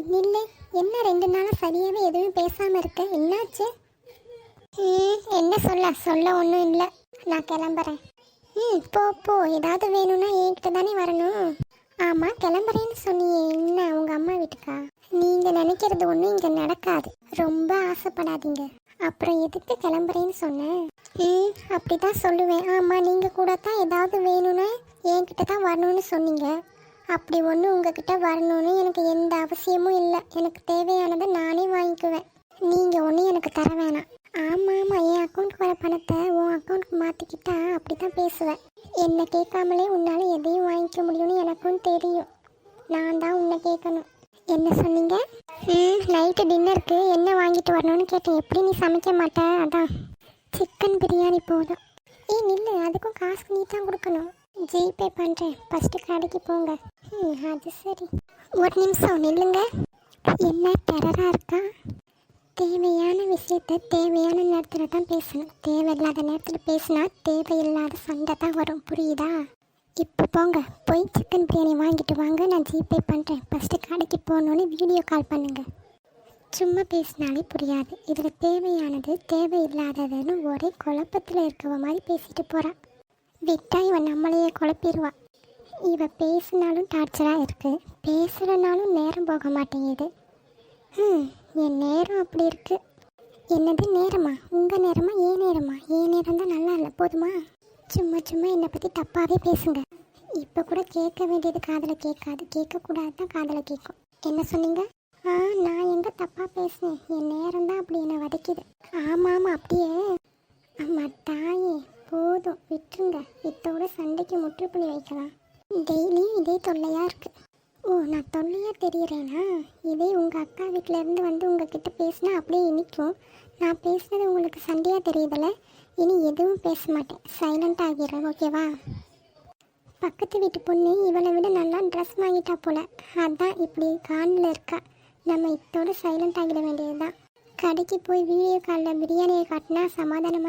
ஏய் நில்லு என்ன ரெண்டு நாளாக சரியாகவே எதுவும் பேசாமல் இருக்க? என்னாச்சு? ம் என்ன சொல்ல? சொல்ல ஒன்றும் இல்லை. நான் கிளம்புறேன். ம் போ போ. ஏதாவது வேணும்னா என்கிட்ட தானே வரணும். ஆமாம் கிளம்புறேன்னு சொன்னியே. என்ன உங்கள் அம்மா வீட்டுக்கா? நீங்கள் நினைக்கிறது ஒன்றும் இங்கே நடக்காது. ரொம்ப ஆசைப்படாதீங்க. அப்புறம் எதுக்கு கிளம்புறேன்னு சொன்னேன் ம் அப்படி தான் சொல்லுவேன். ஆமாம் நீங்கள் கூட தான் ஏதாவது வேணும்னா என்கிட்ட தான் வரணும்னு சொன்னீங்க. அப்படி ஒன்று உங்ககிட்ட வரணும்னு எனக்கு எந்த அவசியமும் இல்லை. எனக்கு தேவையானதை நானே வாங்கிக்குவேன். நீங்கள் ஒன்றும் எனக்கு தர வேணாம். ஆமாம் ஆமாம் என் அக்கௌண்ட்க்கு வர பணத்தை உன் அக்கௌண்ட்க்கு மாற்றிக்கிட்டா அப்படி தான் பேசுவேன். என்னை கேட்காமலே உன்னால் எதையும் வாங்கிக்க முடியும்னு எனக்கும் தெரியும். நான் தான் உன்னை கேட்கணும். என்ன சொன்னீங்க? ம் நைட்டு டின்னருக்கு என்ன வாங்கிட்டு வரணும்னு கேட்டேன். எப்படி நீ சமைக்க மாட்டேன் அதான். சிக்கன் பிரியாணி போதும். ஏன் நில்லு. அதுக்கும் காசு நீ தான் கொடுக்கணும். ஜிபே பண்ணுறேன் ஃபஸ்ட்டு கடைக்கு போங்க. ம் அது சரி. ஒரு நிமிஷம் நில்லுங்க. என்ன டெரராக இருக்கா? தேவையான விஷயத்த தேவையான நேரத்தில் தான் பேசணும். தேவையில்லாத நேரத்தில் பேசினா தேவையில்லாத சண்டை தான் வரும். புரியுதா? இப்போ போங்க. போய் சிக்கன் பிரியாணி வாங்கிட்டு வாங்க. நான் ஜிபே பண்ணுறேன் ஃபஸ்ட்டு கடைக்கு போகணுன்னு வீடியோ கால் பண்ணுங்கள் சும்மா பேசினாலே புரியாது. இதில் தேவையானது தேவையில்லாததுன்னு ஒரே குழப்பத்தில் இருக்கவ மாதிரி பேசிட்டு போகிறான் விட்டா இவன் நம்மளையே குழப்பிடுவா. இவ பேசினாலும் டார்ச்சராக இருக்கு. பேசுகிறனாலும் நேரம் போக மாட்டேங்குது. ம் என் நேரம் அப்படி இருக்கு. என்னது நேரமா? உங்கள் நேரமா? ஏன் நேரமா? ஏன் நேரம் தான் நல்லா இல்லை போதுமா? சும்மா சும்மா என்னை பற்றி தப்பாகவே பேசுங்க. இப்போ கூட கேட்க வேண்டியது காதில் கேட்காது. கேட்கக்கூடாது தான் காதில் கேட்கும். என்ன சொன்னீங்க? ஆ நான் எங்கே தப்பாக பேசினேன்? என் நேரம் தான் அப்படி என்னை வதைக்குது. ஆமாம் ஆமாம் அப்படியே. ஆமாம் தாயே போதும். விட்டுருங்க. இத்தோட சண்டைக்கு முற்றுப்புள்ளி வைக்கலாம். டெய்லியும் இதே தொல்லையாக இருக்குது ஓ நான் தொல்லையாக தெரியுறேனா? இதே உங்கள் அக்கா வீட்டிலேருந்து வந்து உங்ககிட்ட பேசினா அப்படியே இனிக்கும். நான் பேசுனது உங்களுக்கு சண்டையாக தெரியுதுல்ல இனி எதுவும் பேச மாட்டேன். சைலண்ட் ஆகிடுறேன் ஓகேவா? பக்கத்து வீட்டு பொண்ணு இவளை விட நல்லா ட்ரெஸ் வாங்கிட்டா போல. அதான் இப்படி கானில் இருக்கா. நம்ம இத்தோடு சைலண்ட் ஆகிட வேண்டியது தான் கடைக்கு போய் வீடியோ காலில் பிரியாணியை காட்டினா சமாதானம்